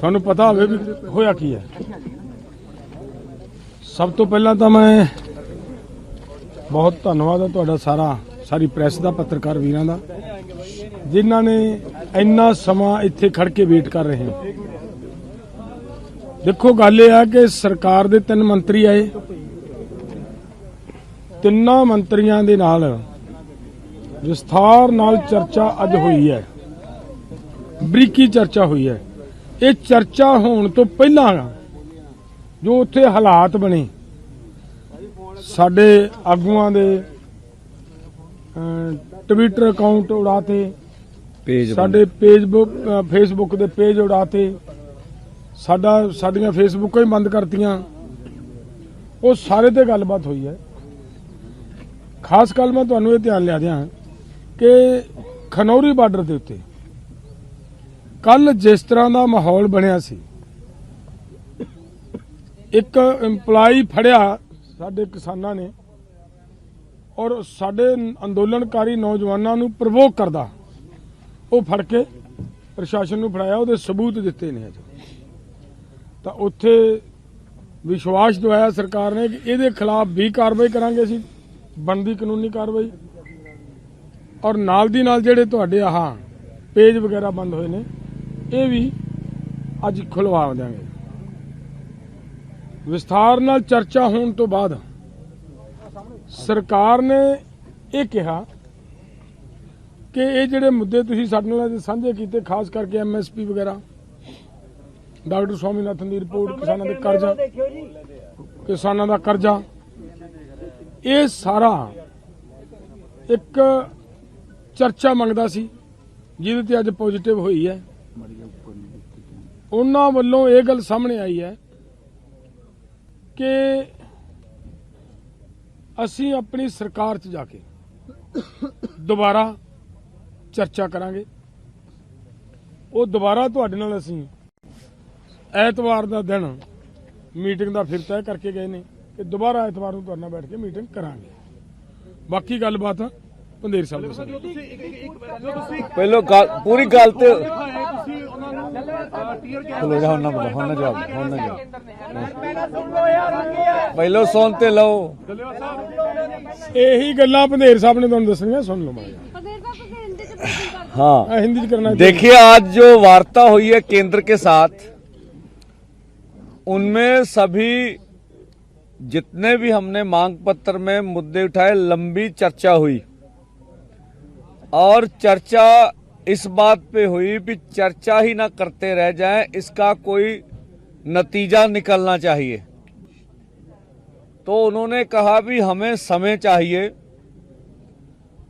ਤੁਹਾਨੂੰ ਪਤਾ ਹੋਵੇ ਵੀ ਹੋਇਆ ਕੀ ਹੈ। ਸਭ ਤੋਂ ਪਹਿਲਾਂ ਤਾਂ ਮੈਂ ਬਹੁਤ ਧੰਨਵਾਦ ਹੈ ਤੁਹਾਡਾ ਸਾਰਾ, ਸਾਰੀ ਪ੍ਰੈਸ ਦਾ, ਪੱਤਰਕਾਰ ਵੀਰਾਂ ਦਾ, ਜਿਨ੍ਹਾਂ ਨੇ ਇੰਨਾ ਸਮਾਂ ਇੱਥੇ ਖੜ ਕੇ ਵੇਟ ਕਰ ਰਹੇ ਹਨ ਦੇਖੋ, ਗੱਲ ਇਹ ਆ ਕਿ ਸਰਕਾਰ ਦੇ ਤਿੰਨ ਮੰਤਰੀ ਆਏ। ਤਿੰਨਾਂ ਮੰਤਰੀਆਂ ਦੇ ਨਾਲ ਵਿਸਥਾਰ ਨਾਲ ਚਰਚਾ ਅੱਜ ਹੋਈ ਹੈ। ਬਰੀਕੀ ਚਰਚਾ ਹੋਈ ਹੈ। ਇਹ ਚਰਚਾ ਹੋਣ ਤੋਂ ਪਹਿਲਾਂ ਜੋ ਉੱਥੇ ਹਾਲਾਤ ਬਣੇ ਸਾਡੇ ਆਗੂਆਂ ਦੇ ਟਵਿੱਟਰ ਅਕਾਊਂਟ ਉਡਾਤੇ ਪੇਜ ਸਾਡੇ ਫੇਸਬੁੱਕ ਫੇਸਬੁੱਕ ਦੇ ਪੇਜ ਉਡਾਤੇ ਸਾਡਾ ਸਾਡੀਆਂ ਫੇਸਬੁੱਕਾਂ ਹੀ ਬੰਦ ਕਰਤੀਆਂ। ਉਹ ਸਾਰੇ ਤੇ ਗੱਲਬਾਤ ਹੋਈ ਹੈ। ਖਾਸ ਗੱਲ ਮੈਂ ਤੁਹਾਨੂੰ ਇਹ ਧਿਆਨ ਲਿਆ ਦਿਆਂ ਕਿ ਖਨੌਰੀ ਬਾਰਡਰ ਦੇ ਉੱਤੇ ਕੱਲ ਜਿਸ ਤਰ੍ਹਾਂ ਦਾ ਮਾਹੌਲ ਬਣਿਆ ਸੀ, ਇੱਕ EMPLOYE ਫੜਿਆ ਸਾਡੇ ਕਿਸਾਨਾਂ ਨੇ ਔਰ ਸਾਡੇ ਅੰਦੋਲਨਕਾਰੀ ਨੌਜਵਾਨਾਂ ਨੂੰ ਪ੍ਰਵੋਕ ਕਰਦਾ। ਉਹ ਫੜ ਕੇ ਪ੍ਰਸ਼ਾਸਨ ਨੂੰ ਫੜਾਇਆ, ਉਹਦੇ ਸਬੂਤ ਦਿੱਤੇ ਨੇ ਅੱਜ ਤਾਂ ਉੱਥੇ ਵਿਸ਼ਵਾਸ ਦਵਾਇਆ ਸਰਕਾਰ ਨੇ ਕਿ ਇਹਦੇ ਖਿਲਾਫ ਵੀ ਕਾਰਵਾਈ ਕਰਾਂਗੇ ਅਸੀਂ, ਬਣਦੀ ਕਾਨੂੰਨੀ ਕਾਰਵਾਈ। ਔਰ ਨਾਲ ਦੀ ਨਾਲ ਜਿਹੜੇ ਤੁਹਾਡੇ ਆਹ ਪੇਜ ਵਗੈਰਾ ਬੰਦ ਹੋਏ ਨੇ ਇਹ ਵੀ ਅੱਜ ਖੁਲਵਾ ਦਿਆਂਗੇ। ਵਿਸਥਾਰ ਨਾਲ ਚਰਚਾ ਹੋਣ ਤੋਂ ਬਾਅਦ ਸਰਕਾਰ ਨੇ ਇਹ ਕਿਹਾ ਕਿ ਇਹ ਜਿਹੜੇ ਮੁੱਦੇ ਤੁਸੀਂ ਸਾਡੇ ਨਾਲ ਸਾਂਝੇ ਕੀਤੇ ਖਾਸ ਕਰਕੇ ਐਮਐਸਪੀ ਵਗੈਰਾ ਡਾਕਟਰ ਸਵਾਮੀਨਾਥਨ ਦੀ ਰਿਪੋਰਟ ਕਿਸਾਨਾਂ ਦੇ ਕਰਜ਼ਾ ਕਿਸਾਨਾਂ ਦਾ ਕਰਜ਼ਾ ਇਹ ਸਾਰਾ ਇੱਕ ਚਰਚਾ ਮੰਗਦਾ ਸੀ ਜਿਹਦੇ ਤੇ ਅੱਜ ਪੋਜ਼ਿਟਿਵ ਹੋਈ ਹੈ। ਉਹਨਾਂ ਵੱਲੋਂ ਇਹ ਗੱਲ ਸਾਹਮਣੇ ਆਈ ਹੈ ਕਿ ਅਸੀਂ ਆਪਣੀ ਸਰਕਾਰ 'ਚ ਜਾ ਕੇ ਦੁਬਾਰਾ ਚਰਚਾ ਕਰਾਂਗੇ। ਉਹ ਦੁਬਾਰਾ ਤੁਹਾਡੇ ਨਾਲ ਅਸੀਂ ਐਤਵਾਰ ਦਾ ਦਿਨ ਮੀਟਿੰਗ ਦਾ ਫਿਰ ਤੈਅ ਕਰਕੇ ਗਏ ਨੇ ਕਿ ਦੁਬਾਰਾ ਐਤਵਾਰ ਨੂੰ ਤੁਹਾਡੇ ਨਾਲ ਬੈਠ ਕੇ ਮੀਟਿੰਗ ਕਰਾਂਗੇ। ਬਾਕੀ ਗੱਲਬਾਤ ਪੰਦੇਰ ਸਾਹਿਬ ਦੇ ਸਾਹਮਣੇ ਪਹਿਲੋ ਗੱਲ ਪੂਰੀ ਗੱਲ ਤੇ ਤੁਸੀਂ ਉਹਨਾਂ ਨੂੰ ਟੀਅਰ ਗੈਸ ਖਲੋ ਜਾ ਹੁਣ ਨਾ ਬੋਲੋ ਹੁਣ ਨਾ ਜਵਾਬ ਹੁਣ ਨਾ ਜਵਾਬ ਪਹਿਲੋ ਸੁਣ ਤੇ ਲਓ ਇਹੀ ਗੱਲਾਂ ਪੰਦੇਰ ਸਾਹਿਬ ਨੇ ਤੁਹਾਨੂੰ ਦੱਸਣੀਆਂ ਸੁਣ ਲਓ ਮਾੜਾ पगेर बाबा के हिंदी से बात कर हाँ ਜਿਹਾ। ਹਿੰਦੀ ਚ ਕਰਨਾ देखिए आज जो वार्ता हुई है केंद्र के साथ उनमें सभी जितने भी हमने मांग पत्र में मुद्दे उठाए लंबी चर्चा हुई और चर्चा इस बात पे हुई कि चर्चा ही ना करते रह जाएँ, इसका कोई नतीजा निकलना चाहिए। तो उन्होंने कहा भी, हमें समय चाहिए।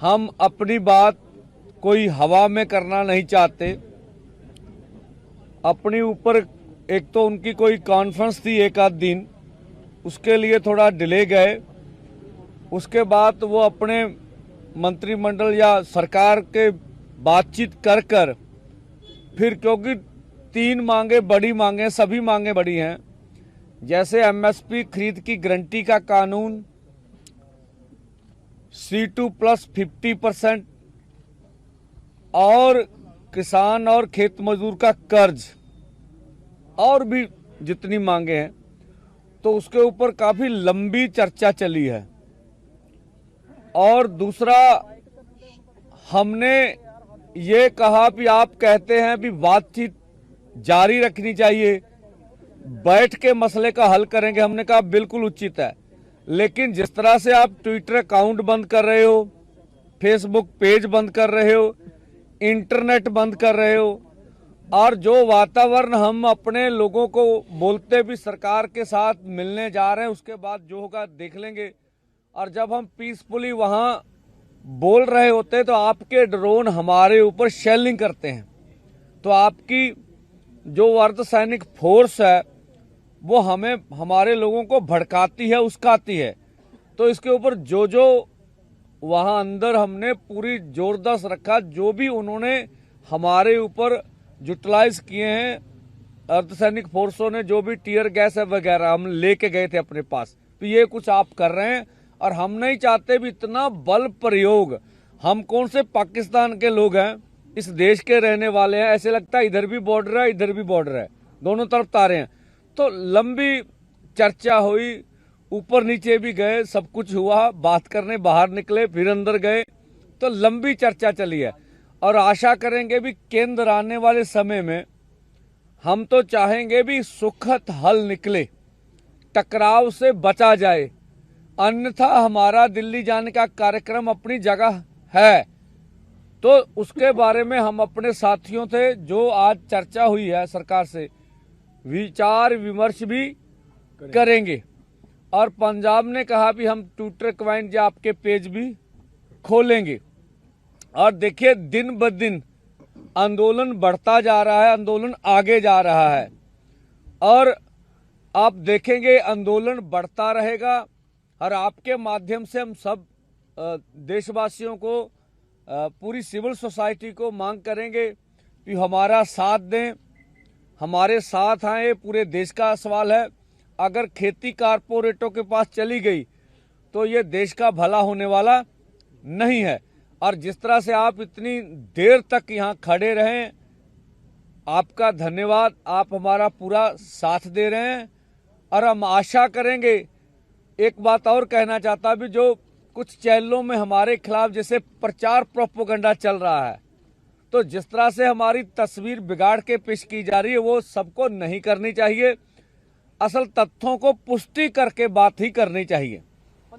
हम अपनी बात कोई हवा में करना नहीं चाहते। अपने ऊपर, एक तो उनकी कोई कॉन्फ्रेंस थी एक आध दिन, उसके लिए थोड़ा डिले गए। उसके बाद वो अपने मंत्रिमंडल या सरकार के बातचीत कर कर, फिर क्योंकि तीन मांगे बड़ी मांगे सभी मांगे बड़ी हैं, जैसे एमएसपी खरीद की गारंटी का कानून C two plus fifty percent और किसान और खेत मजदूर का कर्ज, और भी जितनी मांगे हैं तो उसके ऊपर काफ़ी लंबी चर्चा चली है। और दूसरा, हमने ये कहा कि आप कहते हैं कि बातचीत जारी रखनी चाहिए। बैठ के मसले का हल करेंगे, हमने कहा बिल्कुल उचित है। लेकिन जिस तरह से आप ट्विटर अकाउंट बंद कर रहे हो, फेसबुक पेज बंद कर रहे हो, इंटरनेट बंद कर रहे हो, और जो वातावरण हम अपने लोगों को बोलते भी सरकार के साथ मिलने जा रहे हैं, उसके बाद जो होगा देख लेंगे। और जब हम पीसफुली वहाँ बोल रहे होते हैं तो आपके ड्रोन हमारे ऊपर शेलिंग करते हैं। तो आपकी जो अर्धसैनिक फोर्स है, वो हमें, हमारे लोगों को भड़काती है, उसकाती है। तो इसके ऊपर जो जो वहाँ अंदर हमने पूरी जोरदास रखा, जो भी उन्होंने हमारे ऊपर यूटिलाइज किए हैं अर्धसैनिक फोर्सों ने, जो भी टीयर गैस है वगैरह हम लेके गए थे अपने पास तो ये कुछ आप कर रहे हैं। और हम नहीं चाहते भी इतना बल प्रयोग। हम कौन से पाकिस्तान के लोग हैं? इस देश के रहने वाले हैं। ऐसे लगता है इधर भी बॉर्डर है, इधर भी बॉर्डर है। दोनों तरफ़ तारे हैं। तो लंबी चर्चा हुई, ऊपर नीचे भी गए, सब कुछ हुआ, बात करने बाहर निकले, फिर अंदर गए। तो लंबी चर्चा चली है। और आशा करेंगे भी केंद्र आने वाले समय में हम तो चाहेंगे भी सुखद हल निकले, टकराव से बचा जाए। अन्यथा हमारा दिल्ली जाने का कार्यक्रम अपनी जगह है। तो उसके बारे में हम अपने साथियों से जो आज चर्चा हुई है सरकार से विचार विमर्श भी करेंगे। और पंजाब ने कहा भी हम ट्विटर क्वाइन या आपके पेज भी खोलेंगे। और देखिए दिन ब दिन आंदोलन बढ़ता जा रहा है आंदोलन आगे जा रहा है। और आप देखेंगे आंदोलन बढ़ता रहेगा। और आपके माध्यम से हम सब देशवासियों को पूरी सिविल सोसाइटी को मांग करेंगे कि हमारा साथ दें। हमारे साथ आए, पूरे देश का सवाल है। अगर खेती कारपोरेटों के पास चली गई तो ये देश का भला होने वाला नहीं है। और जिस तरह से आप इतनी देर तक यहाँ खड़े रहें, आपका धन्यवाद। आप हमारा पूरा साथ दे रहे हैं और हम आशा करेंगे एक बात और कहना चाहता भी जो कुछ चैनलों में हमारे खिलाफ जैसे प्रचार प्रोपोगंडा चल रहा है तो जिस तरह से हमारी तस्वीर बिगाड़ के पेश की जा रही है, वो सबको नहीं करनी चाहिए। असल तथ्यों को पुष्टि करके बात ही करनी चाहिए।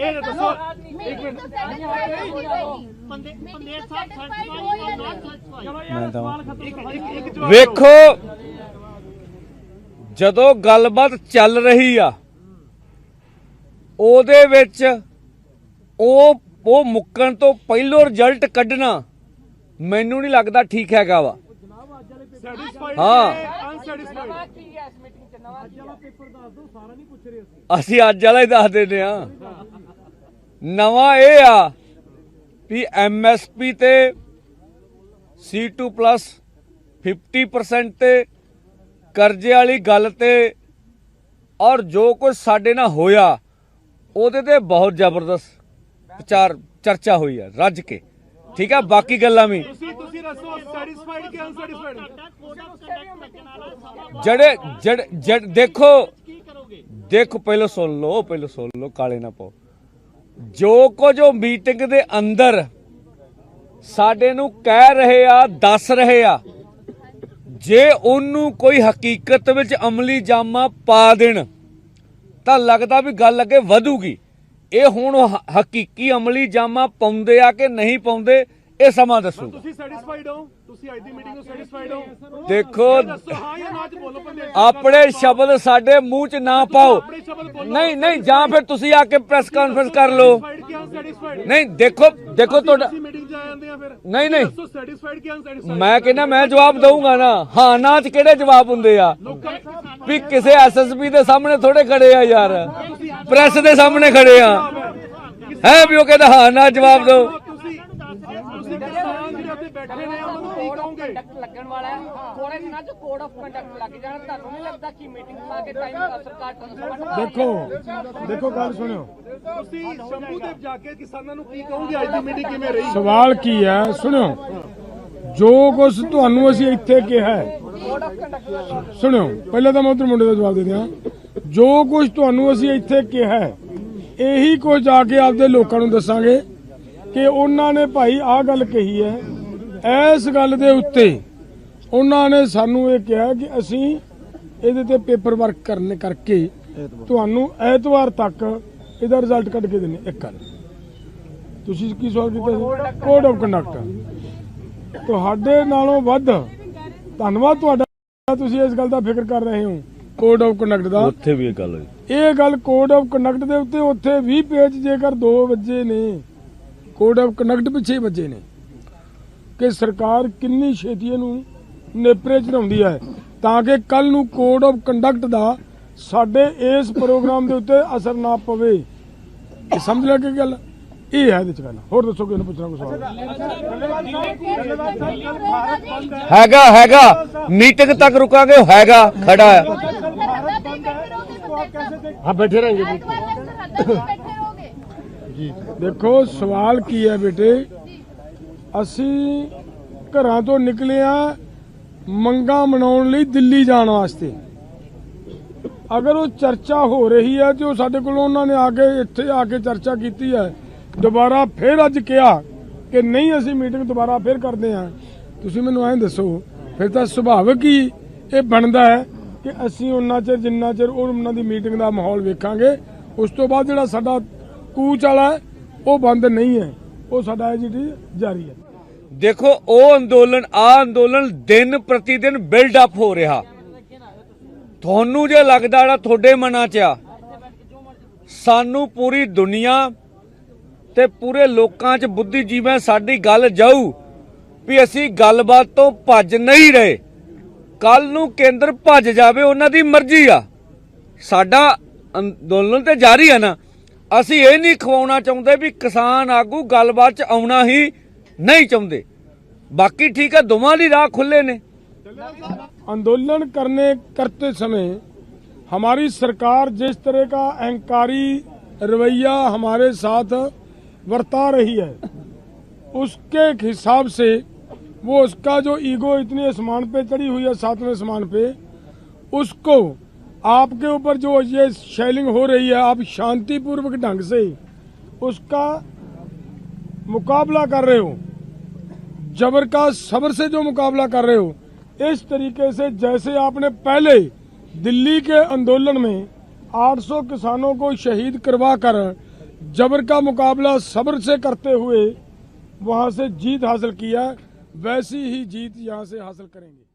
ਇਹ ਦੱਸੋ। ਇੱਕ ਮਿੰਟ। ਬੰਦੇ ਬੰਦੇ। ਵੇਖੋ। ਜਦੋਂ ਗੱਲਬਾਤ ਚੱਲ ਰਹੀ ਆ ਉਹਦੇ ਵਿੱਚ ਉਹ ਉਹ ਮੁੱਕਣ ਤੋਂ ਪਹਿਲੋਂ ਰਿਜ਼ਲਟ ਕੱਢਣਾ ਮੈਨੂੰ ਨਹੀਂ ਲੱਗਦਾ ਠੀਕ ਹੈਗਾ ਵਾ। ਹਾਂ। ਅਨਸੈਟੀਸਫਾਈਡ ਅਸੀਂ। ਅੱਜ ਵਾਲਾ ਹੀ ਦੱਸ ਦਿੰਦੇ ਆ ਨਵਾਂ ਇਹ ਆ ਵੀ ਐਮਐਸਪੀ ਤੇ C2 ਪਲੱਸ 50% ਤੇ ਕਰਜ਼ੇ ਵਾਲੀ ਗੱਲ ਤੇ ਔਰ ਜੋ ਕੁਝ ਸਾਡੇ ਨਾਲ ਹੋਇਆ ਉਹਦੇ ਤੇ ਬਹੁਤ ਜ਼ਬਰਦਸਤ ਵਿਚਾਰ ਚਰਚਾ ਹੋਈ ਆ ਰੱਜ ਕੇ। ਠੀਕ ਆ ਬਾਕੀ ਗੱਲਾਂ ਵੀ। ਜਿਹੜੇ ਜੜ ਦੇਖੋ ਦੇਖੋ ਪਹਿਲਾਂ ਸੁਣ ਲਓ ਪਹਿਲਾਂ ਸੁਣ ਲਓ ਕਾਲੇ ਨਾ ਪਾਓ। ਜੋ ਕੁਝ ਉਹ ਮੀਟਿੰਗ ਦੇ ਅੰਦਰ ਸਾਡੇ ਨੂੰ ਕਹਿ ਰਹੇ ਆ, ਦੱਸ ਰਹੇ ਆ, ਜੇ ਉਹਨੂੰ ਕੋਈ ਹਕੀਕਤ ਵਿੱਚ ਅਮਲੀ ਜਾਮਾ ਪਾ ਦੇਣ, ਤਾਂ ਲੱਗਦਾ ਵੀ ਗੱਲ ਅੱਗੇ ਵਧੂਗੀ। ਇਹ ਹੁਣ ਉਹ ਹਕੀਕੀ ਅਮਲੀ ਜਾਮਾ ਪਾਉਂਦੇ ਆ ਕਿ ਨਹੀਂ ਪਾਉਂਦੇ ਇਹ ਸਮਾਂ ਦੱਸੂਗਾ। ਤੁਸੀਂ ਸੈਟੀਸਫਾਈਡ ਹੋ? ਤੁਸੀਂ ਅੱਜ ਦੀ ਮੀਟਿੰਗ ਤੋਂ ਸੈਟੀਸਫਾਈਡ ਹੋ? ਦੇਖੋ ਦੱਸੋ ਹਾਂ ਜਾਂ ਨਾ ਚ ਬੋਲੋ ਪੰਦੇ ਆਪਣੇ ਸ਼ਬਦ ਸਾਡੇ ਮੂੰਹ 'ਚ ਨਾ ਪਾਓ। ਨਹੀਂ ਨਹੀਂ ਜਾਂ ਫਿਰ ਤੁਸੀਂ ਆ ਕੇ ਪ੍ਰੈਸ ਕਾਨਫਰੰਸ ਕਰ ਲਓ। ਨਹੀਂ ਦੇਖੋ ਦੇਖੋ ਤੁਹਾਡਾ ਨਹੀਂ ਨਹੀਂ। ਦੱਸੋ ਮੈਂ ਕਹਿੰਦਾ ਮੈਂ ਜਵਾਬ ਦਊਂਗਾ ਨਾ। ਹਾਂ ਨਾ 'ਚ ਕਿਹੜੇ ਜਵਾਬ ਹੁੰਦੇ ਆ? ਵੀ ਕਿਸੇ ਐਸਐਸਪੀ ਦੇ ਸਾਹਮਣੇ ਥੋੜੇ ਖੜੇ ਆ ਯਾਰ। ਪ੍ਰੈਸ ਦੇ ਸਾਹਮਣੇ ਖੜੇ ਆ। ਹੈ ਵੀ ਉਹ ਕਹਿੰਦਾ ਹਾਂ ਨਾ ਜਵਾਬ ਦਿਓ ਤੁਸੀਂ ਤੁਸੀਂ ਕਿਸਾਨ ਜਿਹੜੇ ਉੱਥੇ ਬੈਠੇ ਨੇ ਉਹਨਾਂ ਨੂੰ ਕੀ ਕਹੋਗੇ ਲੱਗਣ ਵਾਲਾ ਹੈ। ਥੋੜੇ ਦਿਨਾਂ ਚ ਕੋਡ ਆਫ ਕੰਡਕਟ ਲੱਗ ਜਾਣਾ। ਤੁਹਾਨੂੰ ਨਹੀਂ ਲੱਗਦਾ ਕਿ ਮੀਟਿੰਗ ਲਾ ਕੇ ਟਾਈਮ ਸਰਕਾਰ ਦੇਖੋ ਦੇਖੋ ਗੱਲ ਸੁਣਿਓ। ਤੁਸੀਂ ਸ਼ੰਭੂ ਦੇਵ ਜਾ ਕੇ ਕਿਸਾਨਾਂ ਨੂੰ ਕੀ ਕਹੋਗੇ? ਅੱਜ ਦੀ ਮੀਟਿੰਗ ਕਿਵੇਂ ਰਹੀ? ਸਵਾਲ ਕੀ ਹੈ? ਸੁਣਿਓ। ਜੋ ਕੁਝ ਤੁਹਾਨੂੰ ਅਸੀਂ ਇੱਥੇ ਕਿਹਾ ਹੈ। ਸੁਣਿਓ। ਪਹਿਲਾਂ ਤਾਂ ਮੈਂ ਉਧਰ ਮੁੰਡੇ ਦਾ ਜਵਾਬ ਦੇ ਦਿਆਂ। ਜੋ ਕੁਝ ਤੁਹਾਨੂੰ ਅਸੀਂ ਇੱਥੇ ਕਿਹਾ ਹੈ ਇਹੀ ਕੁਝ ਜਾ ਕੇ ਆਪਦੇ ਲੋਕਾਂ ਨੂੰ ਦੱਸਾਂਗੇ ਕਿ ਉਹਨਾਂ ਨੇ ਭਾਈ ਆਹ ਗੱਲ ਕਹੀ ਹੈ ਇਸ ਗੱਲ ਦੇ ਉੱਤੇ ਉਹਨਾਂ ਨੇ ਸਾਨੂੰ ਇਹ ਕਿਹਾ ਕਿ ਅਸੀਂ ਇਹਦੇ ਤੇ ਪੇਪਰ ਵਰਕ ਕਰਨੇ ਕਰਕੇ ਤੁਹਾਨੂੰ ਐਤਵਾਰ ਤੱਕ ਇਹਦਾ ਰਿਜ਼ਲਟ ਕੱਢ ਕੇ ਦਿੰਨੇ ਇੱਕ ਗੱਲ। ਤੁਸੀਂ ਕੀ ਸਵਾਲ ਕੀਤਾ ਸੀ? ਕੋਡ ਆਫ ਕੰਡਕਟ ਤੁਹਾਡੇ ਨਾਲੋਂ ਵੱਧ ਧੰਨਵਾਦ ਤੁਹਾਡਾ ਤੁਸੀਂ ਇਸ ਗੱਲ ਦਾ ਫਿਕਰ ਕਰ ਰਹੇ ਹੋ ਕੋਡ ਆਫ ਕੰਡਕਟ ਦਾ। ਉੱਥੇ ਵੀ ਇਹ ਗੱਲ ਹੋਈ। ਇਹ ਗੱਲ ਕੋਡ ਆਫ ਕੰਡਕਟ ਦੇ ਉੱਤੇ ਉੱਥੇ 20 ਪੇਜ ਜੇਕਰ 2 ਵਜੇ ਨੇ ਕੋਡ ਆਫ ਕੰਡਕਟ ਪਿੱਛੇ ਵਜੇ ਨੇ। ਕਿ ਸਰਕਾਰ ਕਿੰਨੀ ਛੇਤੀ ਇਹਨੂੰ ਨੇਪਰੇ ਚੜਾਉਂਦੀ ਹੈ ਤਾਂ ਕਿ ਕੱਲ ਨੂੰ ਕੋਡ ਆਫ ਕੰਡਕਟ ਦਾ ਸਾਡੇ ਇਸ ਪ੍ਰੋਗਰਾਮ ਦੇ ਉੱਤੇ ਅਸਰ ਨਾ ਪਵੇ। ਇਹ ਸਮਝ ਲੈ ਕੇ ਗੱਲ? ਇਹ ਹੈ ਇਹਦੇ ਚ ਹੋਰ ਦੱਸੋ ਕਿ ਇਹਨੂੰ ਪੁੱਛਣਾ ਕੋਈ ਸਵਾਲ? ਹੈਗਾ ਹੈਗਾ। ਮੀਟਿੰਗ ਤੱਕ ਰੁਕਾਂਗੇ ਹੈਗਾ ਖੜਾ ਹਾਂ। ਬੈਠੇ ਰਹਿਣਗੇ ਜੀ ਦੇਖੋ ਸਵਾਲ ਕੀ ਹੈ ਬੇਟੇ? ਅਸੀਂ ਘਰਾਂ ਤੋਂ ਨਿਕਲੇ ਆ ਮੰਗਾ ਮਨਾਉਣ ਲਈ ਦਿੱਲੀ ਜਾਣ ਵਾਸਤੇ। ਅਗਰ ਉਹ ਚਰਚਾ ਹੋ ਰਹੀ ਹੈ ਤੇ ਉਹ ਸਾਡੇ ਕੋਲੋਂ ਉਹਨਾਂ ਨੇ ਆ ਕੇ ਇੱਥੇ ਆ ਕੇ ਚਰਚਾ ਕੀਤੀ ਹੈ ਦੁਬਾਰਾ ਫਿਰ ਅੱਜ ਕਿਹਾ ਕਿ ਨਹੀਂ, ਅਸੀਂ ਮੀਟਿੰਗ ਦੁਬਾਰਾ ਫਿਰ ਕਰਦੇ ਹਾਂ। ਤੁਸੀਂ ਮੈਨੂੰ ਐਂ ਦੱਸੋ, ਫਿਰ ਤਾਂ ਸੁਭਾਵਿਕ ਹੀ ਇਹ ਬਣਦਾ ਹੈ ਕਿ ਅਸੀਂ ਉਹਨਾਂ ਚਿਰ, ਜਿੰਨਾ ਚਿਰ ਉਹਨਾਂ ਦੀ ਮੀਟਿੰਗ ਦਾ ਮਾਹੌਲ ਵੇਖਾਂਗੇ, ਉਸ ਤੋਂ ਬਾਅਦ ਜਿਹੜਾ ਸਾਡਾ ਕੂਚ ਵਾਲਾ ਉਹ ਬੰਦ ਨਹੀਂ ਹੈ। ਉਹ ਸਾਡਾ ਐਜੀਟੀ ਜਾਰੀ ਹੈ। ਦੇਖੋ, ਉਹ ਅੰਦੋਲਨ ਆ ਅੰਦੋਲਨ ਦਿਨ ਪ੍ਰਤੀ ਦਿਨ ਬਿਲਡ ਅਪ ਹੋ ਰਿਹਾ। ਤੁਹਾਨੂੰ ਜੇ ਲੱਗਦਾ ਜਿਹੜਾ ਤੁਹਾਡੇ ਮਨਾਂ 'ਚ ਆ, ਸਾਨੂੰ ਪੂਰੀ ਦੁਨੀਆ ਤੇ ਪੂਰੇ ਲੋਕਾਂ 'ਚ ਬੁੱਧੀਜੀਵੀਆਂ ਸਾਡੀ ਗੱਲ ਜਾਊ ਵੀ ਅਸੀਂ ਗੱਲਬਾਤ ਤੋਂ ਭੱਜ ਨਹੀਂ ਰਹੇ। ਕੱਲ ਨੂੰ ਕੇਂਦਰ ਭੱਜ ਜਾਵੇ, ਉਹਨਾਂ ਦੀ ਮਰਜ਼ੀ ਆ। ਸਾਡਾ ਅੰਦੋਲਨ ਤੇ ਜਾਰੀ ਆ ਨਾ। ਅਸੀਂ ਇਹ ਨਹੀਂ ਖਵਾਉਣਾ ਚਾਹੁੰਦੇ ਵੀ ਕਿਸਾਨ ਆਗੂ ਗੱਲਬਾਤ 'ਚ ਆਉਣਾ ਹੀ ਨਹੀਂ ਚਾਹੁੰਦੇ ਬਾਕੀ ਠੀਕ ਹੈ ਦੋਵਾਂ ਦੀ ਰਾਹ ਖੁੱਲੇ ਨੇ आंदोलन करने करते समय हमारी सरकार जिस तरह का अहंकारी रवैया हमारे साथ बरता रही है उसके हिसाब से वो उसका जो ईगो इतनी आसमान पे चढ़ी हुई है सातवें आसमान पे उसको आपके ऊपर जो ये शेलिंग हो रही है, आप शांतिपूर्वक ढंग से उसका मुकाबला कर रहे हो। जबर का सब्र से जो मुकाबला कर रहे हो, इस तरीके से जैसे आपने पहले दिल्ली के आंदोलन में 800 किसानों को शहीद करवा कर जबर का मुकाबला सब्र से करते हुए वहाँ से जीत हासिल किया वैसी ही जीत यहाँ से हासिल करेंगे।